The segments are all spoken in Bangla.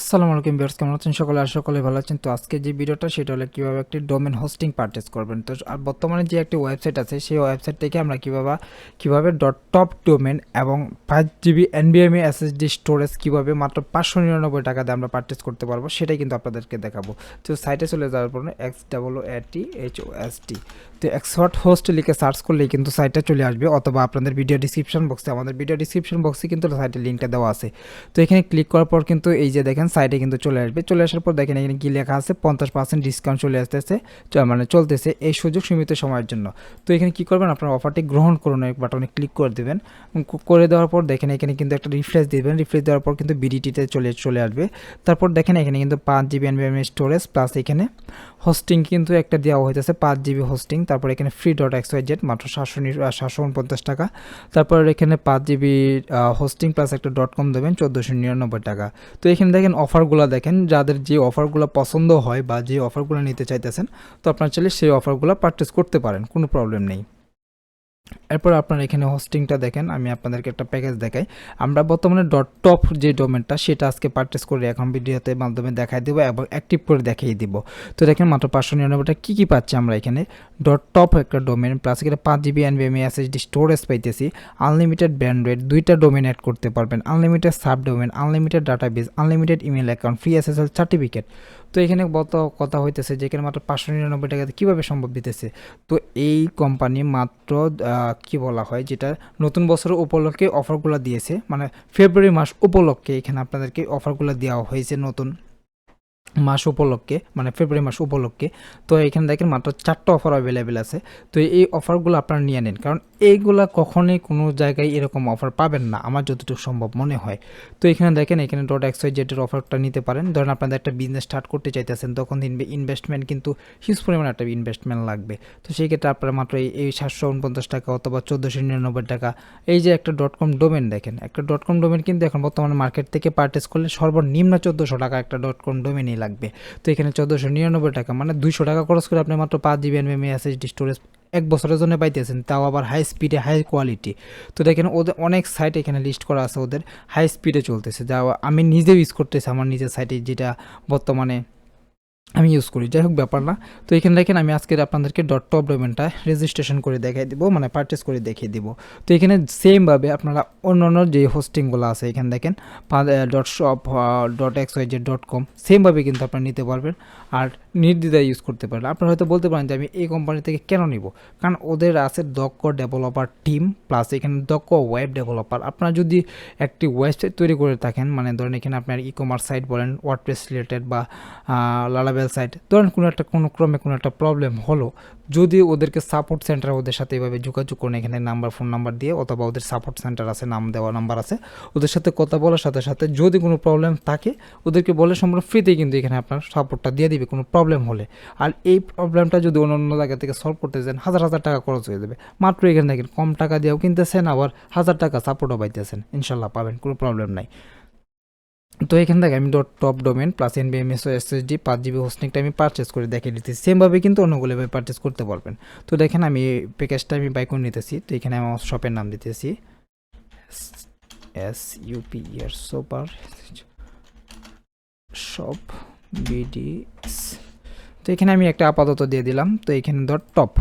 আসসালামু আলাইকুম ভিউয়ার্স, কেমন আছেন সকলে? আর সকলে ভালো আছেন। তো আজকে যে ভিডিওটা, সেটা হলো কীভাবে একটি ডোমেন হোস্টিং পারচেস করবেন। তো আর বর্তমানে যে একটি ওয়েবসাইট আছে, সেই ওয়েবসাইট থেকে আমরা কীভাবে কীভাবে ডট টপ ডোমেন এবং ফাইভ জিবি এনবিএমএ এসএসডি স্টোরেজ কীভাবে মাত্র পাঁচশো নিরানব্বই টাকা দিয়ে আমরা পারচেস করতে পারব, সেটাই কিন্তু আপনাদেরকে দেখাবো। তো সাইটে চলে যাওয়ার পর X double A T H O S T তো এক্সপার্ট হোস্ট লিখে সার্চ করলেই কিন্তু সাইটটা চলে আসবে, অথবা আপনাদের ভিডিও ডিসক্রিপশন বক্সে আমাদের ভিডিও ডিসক্রিপশন বক্সে কিন্তু সাইটের লিঙ্কটা দেওয়া আছে। তো এখানে ক্লিক করার পর কিন্তু এই যে দেখেন সাইটে কিন্তু চলে আসবে। চলে আসার পর দেখেন এখানে কি লেখা আছে, পঞ্চাশ পার্সেন্ট ডিসকাউন্ট চলে আসতেছে মানে চলতেছে এই সুযোগ সীমিত সময়ের জন্য। তো এখানে কি করবেন, আপনার অফারটি গ্রহণ করুন এই বাটনে ক্লিক করে দেবেন। করে দেওয়ার পর দেখেন এখানে কিন্তু একটা রিফ্রেশ দিবেন। রিফ্রেশ দেওয়ার পর কিন্তু বিডিটিতে চলে চলে আসবে। তারপর দেখেন এখানে কিন্তু পাঁচ জিবি এনবিএম স্টোরেজ প্লাস এখানে হোস্টিং কিন্তু একটা দেওয়া হইতেছে, পাঁচ জিবি হোস্টিং তারপর এখানে free dot X Y Z মাত্র সাতশো সাতশো উনপঞ্চাশ টাকা। তারপর এখানে পাঁচ জিবি হোস্টিং প্লাস একটা ডট কম দেবেন, চোদ্দোশো নিরানব্বই টাকা। তো এখানে দেখেন অফারগুলো দেখেন, যাদের যে অফারগুলো পছন্দ হয় বা যে অফারগুলো নিতে চাইতেছেন, তো আপনার চাইলে সেই অফারগুলো পারচেস করতে পারেন, কোনো প্রবলেম নেই। এরপর আপনার এখানে হোস্টিংটা দেখেন, আমি আপনাদেরকে একটা প্যাকেজ দেখাই। আমরা বর্তমানে ডট টপ যে ডোমেনটা সেটা আজকে পারচেস করে এখন ভিডিওতে মাধ্যমে দেখাই দেবো এবং অ্যাক্টিভ করে দেখিয়ে দিব। তো দেখেন মাত্র পাঁচশো নিরানব্বইটা কী কী পাচ্ছি আমরা এখানে? ডট টপ একটা ডোমেন প্লাস এখানে পাঁচ জিবি এনভিএমএ এসএসডি স্টোরেজ পাইতেছি। আনলিমিটেড ব্যান্ডওয়েট দুইটা ডোমেন অ্যাড করতে পারবেন। Unlimited sub domain unlimited database unlimited email account free SSL certificate তো এখানে বত কথা হইতেছে যে এখানে মাত্র পাঁচশো নিরানব্বই টাকাতে কীভাবে সম্ভব দিতেছে? তো এই কোম্পানি মাত্র কি বলা হয়, যেটা নতুন বছরের উপলক্ষে অফারগুলো দিয়েছে। মানে ফেব্রুয়ারি মাস উপলক্ষে এখানে আপনাদেরকে অফারগুলো দেওয়া হয়েছে নতুন। মাস উপলক্ষে মানে ফেব্রুয়ারি মাস উপলক্ষে, তো এখানে দেখেন মাত্র চারটা অফার অ্যাভেলেবেল আছে। তো এই অফারগুলো আপনারা নিয়ে নিন, কারণ এইগুলা কখনোই কোনো জায়গায় এরকম অফার পাবেন না, আমার যতটুকু সম্ভব মনে হয়। তো এখানে দেখেন, এখানে ডট এক্স ওয়াই জেটের অফারটা নিতে পারেন। ধরেন আপনাদের একটা বিজনেস স্টার্ট করতে চাইতেছেন, তখন ইনভেস্টমেন্ট কিন্তু হিউজ পরিমাণে একটা ইনভেস্টমেন্ট লাগবে। তো সেই ক্ষেত্রে আপনারা মাত্র এই সাতশো উনপঞ্চাশ টাকা অথবা চোদ্দোশো নিরানব্বই টাকা, এই যে একটা ডট কম ডোমেন দেখেন, একটা ডট কম ডোমেন কিন্তু এখন বর্তমানে মার্কেট থেকে পারচেস করলে সর্বনিম্ন চোদ্দোশো টাকা একটা ডট কম ডোমেনই লাগবে। তো এখানে চোদ্দোশো নিরানব্বই টাকা মানে দুইশো টাকা খরচ করে আপনি মাত্র পাঁচ জিবি এনএমএ এসএসডি স্টোরেজ এক বছরের জন্য পাইতেছেন, তাও আবার হাই স্পিডে হাই কোয়ালিটি তো দেখেন ওদের অনেক সাইট এখানে লিস্ট করা আছে, ওদের হাই স্পিডে চলতেছে। যা আমি নিজেও ইউজ করতেছি, আমার নিজের সাইটে যেটা বর্তমানে আমি ইউজ করি। যাই হোক, ব্যাপার না। তো এখানে দেখেন, আমি আজকে আপনাদেরকে ডট টপ ডোমেনটা রেজিস্ট্রেশন করে দেখাই দিব মানে পারচেস করে দেখিয়ে দিব। তো এখানে সেমভাবে আপনারা অন্য অন্য যে হোস্টিংগুলো আছে, এখানে দেখেন dot shop dot X Y Z dot com সেমভাবে কিন্তু আপনারা নিতে পারবেন। আর নির্দ্বিধায় ইউজ করতে পারেন আপনারা হয়তো বলতে পারেন যে, আমি এই কোম্পানি থেকে কেন নিব? কারণ ওদের আছে দক্ষ ডেভেলপার টিম প্লাস এখানে দক্ষ ওয়েব ডেভেলপার আপনারা যদি একটি ওয়েবসাইট তৈরি করে থাকেন মানে ধরেন এখানে আপনার ই কমার্স সাইট বলেন ওয়ার্ডপ্রেস রিলেটেড বা লালাবেল সাইট ধরেন কোনো একটা, কোনো ক্রমে কোনো একটা প্রবলেম হলো, যদি ওদেরকে সাপোর্ট সেন্টার ওদের সাথে এভাবে যোগাযোগ করেন, এখানে নাম্বার ফোন নাম্বার দিয়ে অথবা ওদের সাপোর্ট সেন্টার আছে, নাম দেওয়া নাম্বার আছে, ওদের সাথে কথা বলার সাথে সাথে যদি কোনো প্রবলেম থাকে, ওদেরকে বলে সম্পূর্ণ ফ্রিতেই কিন্তু এখানে আপনার সাপোর্টটা দিয়ে দিবে, কোনো প্রবলেম হলে। আর এই প্রবলেমটা যদি অন্য অন্য জায়গা থেকে সলভ করতে চান, হাজার হাজার টাকা খরচ হয়ে যাবে। মাত্র এখানে দেখেন, কম টাকা দিয়েও কিনতেছেন, আবার হাজার টাকা সাপোর্টও পাইতেছেন। ইনশাল্লাহ পাবেন, কোনো প্রবলেম নাই। তো এখান থেকে আমি ডট টপ ডোমেন প্লাস এনবিএমএস ও এসএসডি পাঁচ জিবি হোস্টিংটা আমি পারচেস করে দেখিয়ে দিতেছি। সেমভাবে কিন্তু অন্যগুলো পারচেস করতে পারবেন। তো দেখেন আমি প্যাকেজটা আমি বাই করে নিতেছি। তো এখানে আমি আমার শপের নাম দিতেছি। S U P E R super shop BD তো এখানে আমি একটা আপাতত দিয়ে দিলাম। তো এখানে ধর টপ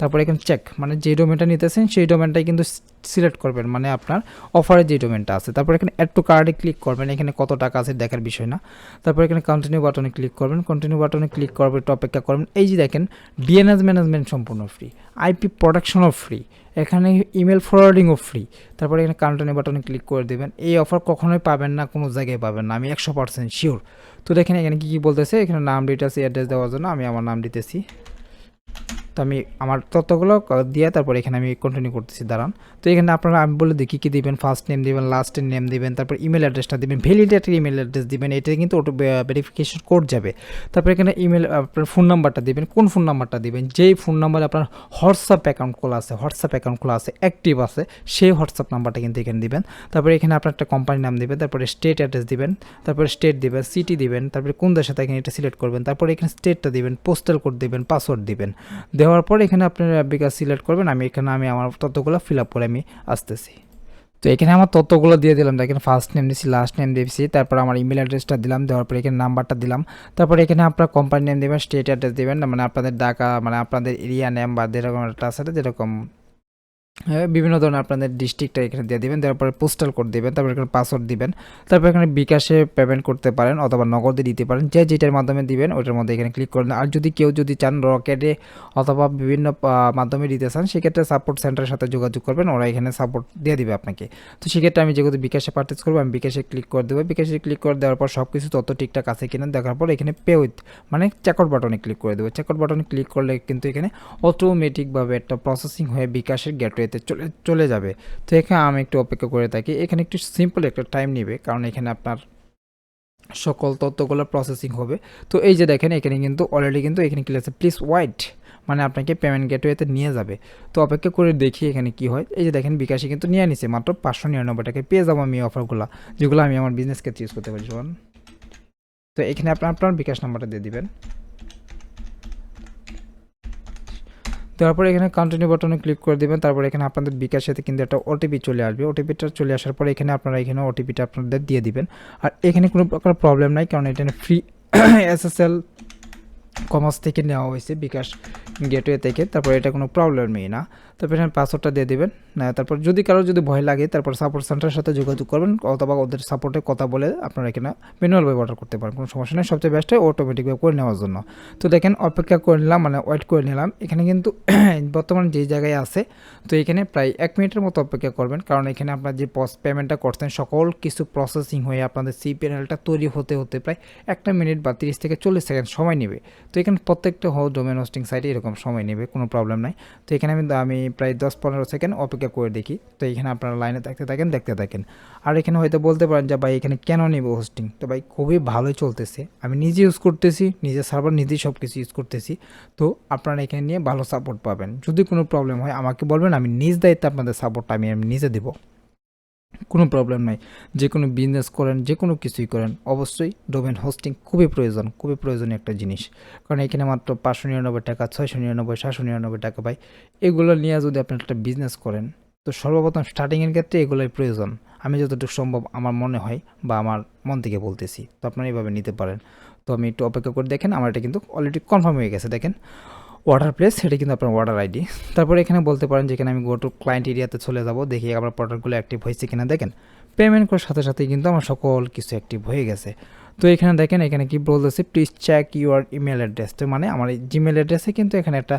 তারপরে এখানে চেক মানে যে ডোমেনটা নিতেছেন সেই ডোমেনটাই কিন্তু সিলেক্ট করবেন মানে আপনার অফারে যে ডোমেনটা আছে। তারপর এখানে অ্যাড টু কার্ডে ক্লিক করবেন, এখানে কত টাকা আছে দেখার বিষয় না। তারপর এখানে কন্টিনিউ বাটনে ক্লিক করবেন কন্টিনিউ বাটনে ক্লিক করবেন একটু অপেক্ষা করবেন। এই যে দেখেন ডিএনএস ম্যানেজমেন্ট সম্পূর্ণ ফ্রি আইপি প্রোডাকশনও ফ্রি এখানে ইমেল ফরওয়ার্ডিংও ফ্রি তারপরে এখানে কন্টিনিউ বাটনে ক্লিক করে দেবেন। এই অফার কখনোই পাবেন না, কোনো জায়গায় পাবেন না, আমি একশো পার্সেন্ট শিওর তো দেখেন এখানে কী কী বলতেছে, এখানে নাম ডিটেলস অ্যাড্রেস দেওয়ার জন্য আমি আমার নাম দিতেছি। তো আমি আমার তথ্যগুলো দিয়ে তারপর এখানে আমি কন্টিনিউ করতেছি, দাঁড়ান। তো এখানে আপনারা, আমি বলে দিই, কী কী দিবেন? ফার্স্ট নেম দিবেন লাস্টের নেম দিবেন, তারপর ইমেল অ্যাড্রেসটা দিবেন ভ্যালিডেটের ইমেল অ্যাড্রেস দিবেন, এটা কিন্তু অটো ভেরিফিকেশন কোড যাবে। তারপর এখানে ইমেল আপনার ফোন নাম্বারটা দিবেন, কোন ফোন নাম্বারটা দিবেন? যেই ফোন নাম্বারে আপনার হোয়াটসঅ্যাপ অ্যাকাউন্ট খোলা আছে হোয়াটসঅ্যাপ অ্যাকাউন্ট খোলা আছে অ্যাক্টিভ আছে, সেই হোয়াটসঅ্যাপ নাম্বারটা কিন্তু এখানে দিবেন। তারপরে এখানে আপনার একটা কোম্পানির নাম দেবেন, তারপরে স্টেট অ্যাড্রেস দেবেন, তারপরে স্টেট দেবেন সিটি দিবেন, তারপরে কোন দেশে থাকেন এটা সিলেক্ট করবেন, তারপরে এখানে স্টেটটা দিবেন পোস্টাল কোড দিবেন পাসওয়ার্ড দিবেন। দেওয়ার পর এখানে আপনার বিকাশ সিলেক্ট করবেন। আমি এখানে, আমি আমার তথ্যগুলো ফিল আপ করে আমি আসতেছি। তো এখানে আমার তথ্যগুলো দিয়ে দিলাম। দেখেন ফার্স্ট নেম দিয়েছি লাস্ট নেম দিয়েছি তারপর আমার ইমেল অ্যাড্রেসটা দিলাম, দেওয়ার পর এখানে নাম্বারটা দিলাম। তারপর এখানে আপনার কোম্পানি নেম দেবেন স্টেট অ্যাড্রেস দেবেন মানে আপনাদের ডাকা মানে আপনাদের এরিয়া নেম বা যেরকম একটা আছে, যেরকম বিভিন্ন ধরনের আপনাদের ডিস্ট্রিক্টটা এখানে দিয়ে দিবেন তারপরে পোস্টাল কোড দিবেন, তারপর এখানে পাসওয়ার্ড দিবেন, তারপর এখানে বিকাশে পেমেন্ট করতে পারেন অথবা নগদে দিতে পারেন, যে যেটার মাধ্যমে দিবেন, ওটার মধ্যে এখানে ক্লিক করবেন আর যদি কেউ যদি চান রকেটে অথবা বিভিন্ন মাধ্যমে দিতে চান, সেক্ষেত্রে সাপোর্ট সেন্টারের সাথে যোগাযোগ করবেন, ওরা এখানে সাপোর্ট দিয়ে দিবে আপনাকে। তো সেক্ষেত্রে আমি যেহেতু বিকাশে পার্চেস করব, আমি বিকাশে ক্লিক করে দেবো। বিকাশে ক্লিক করে দেওয়ার পর সব কিছু তত ঠিকঠাক আছে কিনা দেখার পর এখানে পে উইথ মানে চেকআউট বাটনে ক্লিক করে দেবো। চেকআউট বাটনে ক্লিক করলে কিন্তু এখানে অটোমেটিকভাবে একটা প্রসেসিং হয়ে বিকাশের গেটওয়েতে চলে চলে যাবে। তো এখানে আমি একটু অপেক্ষা করে থাকি। এখানে একটু সিম্পল একটা টাইম নেবে, কারণ এখানে আপনার সকল তথ্যগুলো প্রসেসিং হবে। তো এই যে দেখেন, এখানে কিন্তু অলরেডি কিন্তু এখানে কি আছে প্লিজ ওয়াইট মানে আপনাকে পেমেন্ট গেটওয়েতে নিয়ে যাবে। তো অপেক্ষা করে দেখি এখানে কি হয়। এই যে দেখেন, বিকাশে কিন্তু নিয়ে নিছে, মাত্র পাঁচশো নিরানব্বই টাকায় পেয়ে যাব আমি অফারগুলো যেগুলো আমি আমার বিজনেস ক্ষেত্রে ইউজ করতে পারি তো এখানে আপনার আপনার বিকাশ নাম্বারটা দিয়ে দিবেন। তারপর এখানে কন্টিনিউ বাটনে ক্লিক করে দেবেন, তারপর এখানে আপনাদের বিকাশ সাথে কিন্তু একটা ওটিপি চলে আসবে। ওটিপিটা চলে আসার পর এখানে আপনারা এখানে ওটিপিটা আপনাদের দিয়ে দিবেন। আর এখানে কোনো প্রকার প্রবলেম নাই, কারণ এটা ফ্রি এসএসএল কমার্স থেকে নেওয়া হয়েছে বিকাশ। গেটওয়ে থেকে, তারপর এটা কোনো প্রবলেমই না। তারপর এখানে পাসওয়ার্ডটা দিয়ে দেবেন তারপর যদি কারও যদি ভয় লাগে, তারপর সাপোর্ট সেন্টারের সাথে যোগাযোগ করবেন, অথবা ওদের সাপোর্টে কথা বলে আপনারা এখানে ম্যানুয়ালভাবে অর্ডার করতে পারেন, কোনো সমস্যা নেই। সবচেয়ে বেস্ট হয় অটোমেটিকভাবে করে নেওয়ার জন্য। তো দেখেন, অপেক্ষা করে নিলাম মানে ওয়েট করে নিলাম। এখানে কিন্তু বর্তমানে যেই জায়গায় আছে, তো এখানে প্রায় এক মিনিটের মতো অপেক্ষা করবেন। কারণ এখানে আপনার যে পেমেন্টটা করছেন, সকল কিছু প্রসেসিং হয়ে আপনাদের সি প্যানেলটা তৈরি হতে হতে প্রায় একটা মিনিট বা তিরিশ থেকে চল্লিশ সেকেন্ড সময় নেবে। তো এখানে প্রত্যেকটা হো ডোমেন হোস্টিং সাইটে এরকম সময় নেবে, কোনো প্রবলেম নাই। তো এখানে আমি আমি প্রায় দশ পনেরো সেকেন্ড অপেক্ষা করে দেখি। তো এখানে আপনারা লাইনে থাকতে থাকেন, দেখতে থাকেন। আর এখানে হয়তো বলতে পারেন যে, ভাই, এখানে কেন নেব হোস্টিং তো ভাই, খুবই ভালোই চলতেছে। আমি নিজে ইউজ করতেছি, নিজের সার্ভার নিজেই সব কিছু ইউজ করতেছি। তো আপনারা এখানে নিয়ে ভালো সাপোর্ট পাবেন। যদি কোনো প্রবলেম হয়, আমাকে বলবেন, আমি নিজ দায়িত্বে আপনাদের সাপোর্টটা আমি আমি নিজে দেবো। কোনো প্রবলেম নাই। যে কোনো বিজনেস করেন যে কোনো কিছুই করেন, অবশ্যই ডোমেন হোস্টিং খুবই প্রয়োজন, খুবই প্রয়োজনীয় একটা জিনিস। কারণ এখানে মাত্র পাঁচশো নিরানব্বই টাকা, ছয়শো নিরানব্বই, সাতশো নিরানব্বই টাকা পাই। এগুলো নিয়ে যদি আপনি একটা বিজনেস করেন, তো সর্বপ্রথম স্টার্টিংয়ের ক্ষেত্রে এগুলোই প্রয়োজন। আমি যতটুকু সম্ভব আমার মনে হয় বা আমার মন থেকে বলতেছি, তো আপনারা এইভাবে নিতে পারেন। তো আমি একটু অপেক্ষা করে দেখেন, আমার এটা কিন্তু অলরেডি কনফার্ম হয়ে গেছে, দেখেন। অর্ডার প্লেস সেটা কিন্তু আপনার অর্ডার আইডি তারপরে এখানে বলতে পারেন যেখানে আমি গো টু ক্লায়েন্ট এরিয়াতে চলে যাব, দেখি আমার প্রোডাক্টগুলো অ্যাক্টিভ হয়েছে কিনা। দেখেন পেমেন্ট করার সাথে সাথে কিন্তু আমার সকল কিছু অ্যাক্টিভ হয়ে গেছে। তো এখানে দেখেন, এখানে কি বলতেছে please check your email address তো মানে আমার জিমেল অ্যাড্রেসে কিন্তু এখানে একটা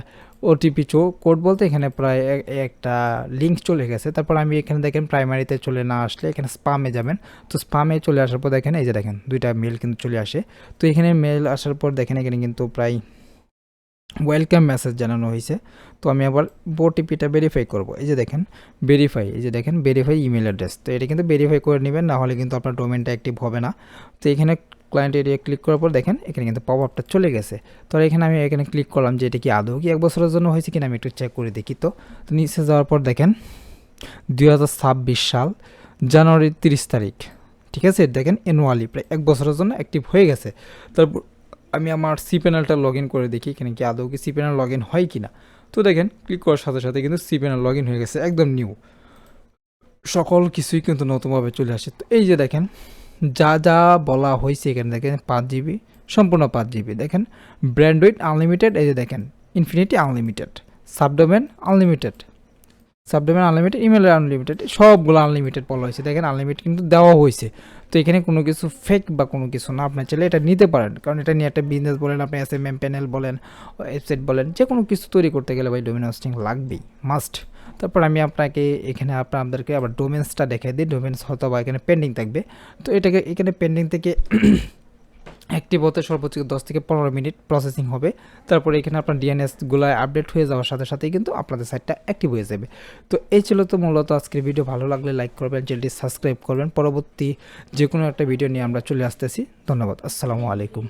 ওটিপি চো কোড বলতে এখানে প্রায় একটা লিঙ্ক চলে গেছে। তারপর আমি এখানে দেখেন প্রাইমারিতে চলে না আসলে এখানে স্পামে যাবেন। তো স্পামে চলে আসার পর দেখেন, এই যে দেখেন, দুইটা মেল কিন্তু চলে আসে। তো এখানে মেল আসার পর দেখেন, এখানে কিন্তু প্রায় ওয়েলকাম মেসেজ জানানো হয়েছে। তো আমি আবার ওটিপিটা ভেরিফাই করব। এই যে দেখেন ভেরিফাই এই যে দেখেন ভেরিফাই ইমেল অ্যাড্রেস তো এটা কিন্তু ভেরিফাই করে নেবেন, না হলে কিন্তু আপনার ডোমেনটা অ্যাক্টিভ হবে না। তো এখানে ক্লায়েন্ট এরিয়া ক্লিক করার পর দেখেন, এখানে কিন্তু পপ আপটা চলে গেছে। তো এখানে আমি এখানে ক্লিক করলাম যে এটা কি আদৌ কি এক বছরের জন্য হয়েছে কিনা আমি একটু চেক করে দেখি তো। তো নিচে যাওয়ার পর দেখেন, দুই হাজার ছাব্বিশ সাল জানুয়ারির তিরিশ তারিখ। ঠিক আছে? দেখেন অ্যানুয়ালি প্রায় এক বছরের জন্য অ্যাক্টিভ হয়ে গেছে। তারপর আমি আমার সি প্যানেলটা লগ ইন করে দেখি, এখানে কি আদৌ কি সি প্যানেল লগ ইন হয় কি না। তো দেখেন ক্লিক করার সাথে সাথে কিন্তু সি প্যানেল লগ ইন হয়ে গেছে, একদম নিউ সকল কিছুই কিন্তু নতুনভাবে চলে আসে। তো এই যে দেখেন, যা যা বলা হয়েছে এখানে দেখেন, পাঁচ জিবি সম্পূর্ণ পাঁচ জিবি দেখেন ব্র্যান্ডউইড আনলিমিটেড এই যে দেখেন infinity unlimited subdomain unlimited subdomain unlimited email unlimited সবগুলো আনলিমিটেড বলা হয়েছে। দেখেন আনলিমিটেড কিন্তু দেওয়া হয়েছে। তো এখানে কোনো কিছু ফেক বা কোনো কিছু না আপনার চাইলে এটা নিতে পারেন। কারণ এটা নিয়ে একটা বিজনেস বলেন, আপনি এস এম এম প্যানেল বলেন ওয়েবসাইট বলেন যে কোনো কিছু তৈরি করতে গেলে ভাই ডোমেন হোস্টিং লাগবেই মাস্ট তারপর আমি আপনাকে এখানে আপনাদেরকে আবার ডোমেন্সটা দেখাই দিই। ডোমেন্স হয়তো বা এখানে পেন্ডিং থাকবে। তো এটাকে, এখানে পেন্ডিং থেকে অ্যাক্টিভ হতে সর্বোচ্চ দশ থেকে পনেরো মিনিট প্রসেসিং হবে। তারপরে এখানে আপনার ডিএনএসগুলো আপডেট হয়ে যাওয়ার সাথে সাথেই কিন্তু আপনাদের সাইটটা অ্যাক্টিভ হয়ে যাবে। তো এই ছিল তো মূলত আজকের ভিডিও ভালো লাগলে লাইক করবেন চ্যানেলটি সাবস্ক্রাইব করবেন। পরবর্তী যে কোনো একটা ভিডিও নিয়ে আমরা চলে আসতেছি। ধন্যবাদ। আসসালামু আলাইকুম।